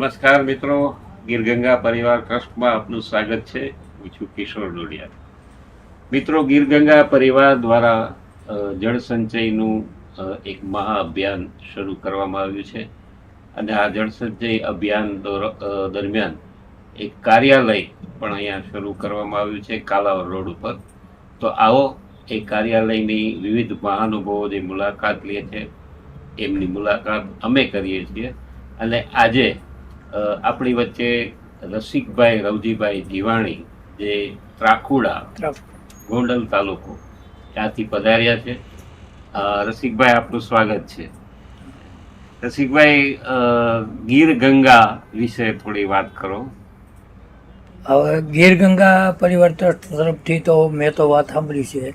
નમસ્કાર મિત્રો. ગીરગંગા પરિવાર ટ્રસ્ટમાં આપનું સ્વાગત છે. હું છું કિશોર ડોડિયા. મિત્રો, ગીરગંગા પરિવાર દ્વારા જળ સંચયનું એક મહા અભિયાન શરૂ કરવામાં આવ્યું છે. અને આ જળ સંચય અભિયાન દરમિયાન એક કાર્યાલય પણ અહીંયા શરૂ કરવામાં આવ્યું છે કાલાવર રોડ ઉપર. તો આવો એ કાર્યાલયની વિવિધ મહાનુભાવો જે મુલાકાત લે છે, એમની મુલાકાત અમે કરીએ છીએ. અને આજે આપણી વચ્ચે રસિકભાઈ રવજીભાઈ જીવાણી જે ત્રાખુડા ગોંડલ તાલુકો ત્યાંથી પધાર્યા છે. રસિકભાઈ આપનું સ્વાગત છે. રસિકભાઈ ગીર ગંગા વિશે થોડી વાત કરો. હવે ગીર ગંગા પરિવાર ટ્રસ્ટ તરફથી તો મેં તો વાત સાંભળી છે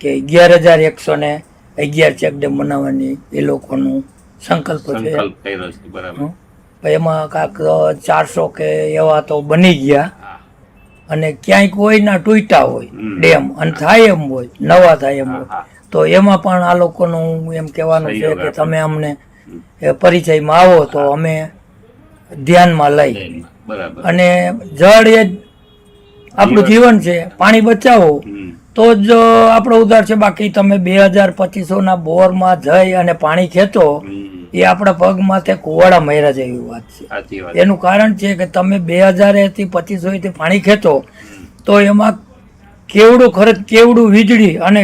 કે અગિયાર હજાર એકસો ને અગિયાર ચેકડેમ બનાવવાની એ લોકોનું સંકલ્પ છે. એમાં કાંક ચારસો કે એવા તો બની ગયા. અને અને ક્યાંય કોઈના તૂટ્યા હોય ડેમ. અને થાય એમ હોય નવા થાય એમ હોય. તો એમાં પણ આ લોકોનું એમ કહેવાનું છે કે તમે અમને પરિચયમાં આવો તો અમે ધ્યાનમાં લઈ. અને જળ એ આપણું જીવન. છે પાણી બચાવો. તો જ આપણો ઉધાર છે. બાકી તમે બે હજાર પચીસો ના બોરમાં જઈ અને પાણી ખેંચો. એ આપણા પગ માથે કુવાડા મર્યા જેવી વાત છે. એનું કારણ છે કે તમે બે હજારથી પચીસો થી પાણી ખેંચો તો એમાં કેવડું ખર્ચ કેવડું વીજળી અને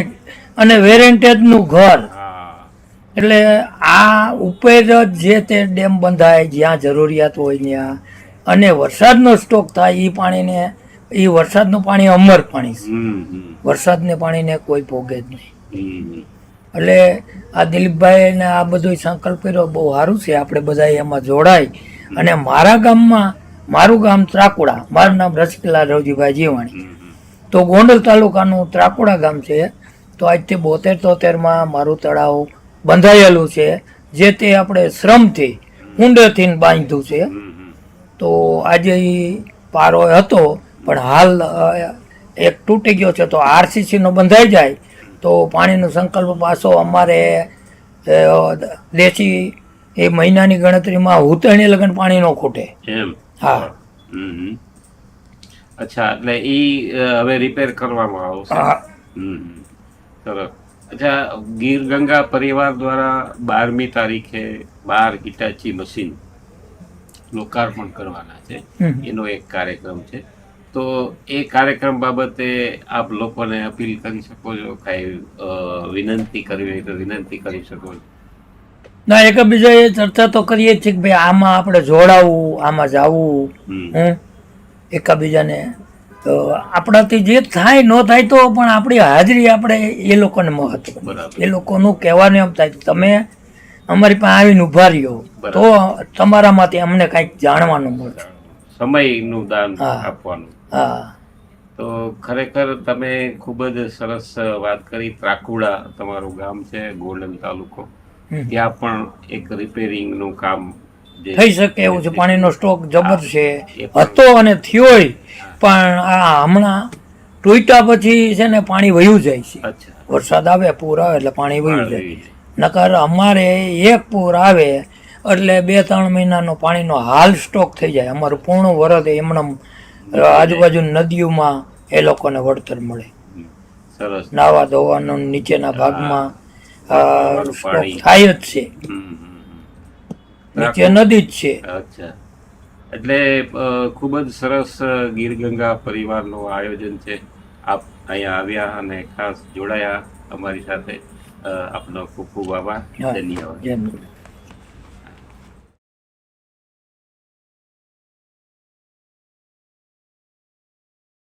અને વેરેન્ટેજનું ઘર. એટલે આ ઉપર જ તે ડેમ બંધાય જ્યાં જરૂરિયાત હોય ત્યાં અને વરસાદનો સ્ટોક થાય એ પાણીને એ વરસાદનું પાણી અમર પાણી છે. વરસાદને પાણીને કોઈ ભોગે જ નહીં. એટલે આ દિલીપભાઈને આ બધું સંકલ્પ કર્યો, બહુ સારું છે, આપણે બધા એમાં જોડાય. અને મારા ગામમાં, મારું ગામ ત્રાકુડા, મારું નામ રસિકલા રવજીભાઈ જીવાણી. તો ગોંડલ તાલુકાનું ત્રાકુડા ગામ છે. તો આજથી બોતેર તોતેરમાં મારું તળાવ બંધાયેલું છે, જે તે આપણે શ્રમથી, ઊંડેથી બાંધ્યું છે. તો આજે પારો હતો, પણ હાલ એક તૂટી ગયો છે, તો આરસીસીનો બંધાઈ જાય. તો પાણીનો સંકલ્પ પાછો અમારે દેશી એ મહિનાની ગણતરીમાં ઉતરણી લગન પાણી નો ખૂટે. એમ? હા. અચ્છા એટલે ઈ હવે રિપેર કરવામાં આવશે. સરસ. અચ્છા ગીર ગંગા પરિવાર દ્વારા બારમી તારીખે બાર હિટાચી મશીન લોકાર્પણ કરવાના છે. એનો એક કાર્યક્રમ છે. તો એ કાર્યક્રમ બાબતે આપ લોકોને અપીલ કરી શકો છો? કાંઈ વિનંતી કરવી હોય તો વિનંતી કરી શકો છો? ના એકબીજાએ ચર્ચા તો કરીએ છીએ કે ભાઈ આમાં આપણે જોડાવું આમાં જાવું હમ. એકબીજાને. તો આપણાથી જે થાય ન થાય તો પણ આપણી હાજરી આપણે એ લોકોને મહત્વ. એ લોકોનું કહેવાનું એમ થાય તમે અમારી પાસે આવીને ઊભા રહ્યો તો તમારામાંથી અમને કંઈક જાણવાનું મળશે. સમયનું દાન આપવાનું. હા. તો ખરેખર તમે ખૂબ જ સરસ વાત કરી. ત્રાકુડા તમારું ગામ છે ગોલ્ડન તાલુકો. ત્યાં પણ એક રિપેરિંગનું કામ થઈ શકે એવું છે. પાણીનો સ્ટોક જબર છે. હતો અને થયોય પણ આ હમણાં ટૂટ્યા પછી છે ને પાણી વહ્યું જાય છે. વરસાદ આવે પૂર આવે એટલે પાણી વહ્યું જાય. નકર અમારે એક પૂર આવે એટલે બે ત્રણ મહિનાનો પાણીનો હાલ સ્ટોક થઈ જાય. અમારું પૂર્ણ વરસ એમણે આજુબાજુ નદીઓમાં એ લોકોને વળતર મળે. સરસ. નાવા ધોવાનો નીચેના ભાગમાં. થાય જ છે. નીચે નદી જ છે. અચ્છા. એટલે ખૂબ જ સરસ ગીરગંગા ગીર ગંગા પરિવારનું આયોજન છે. આપ અહીંયા આવ્યા અને ખાસ જોડાયા અમારી સાથે. આપનો ખૂબ ખૂબ આભાર. ધન્યવાદ.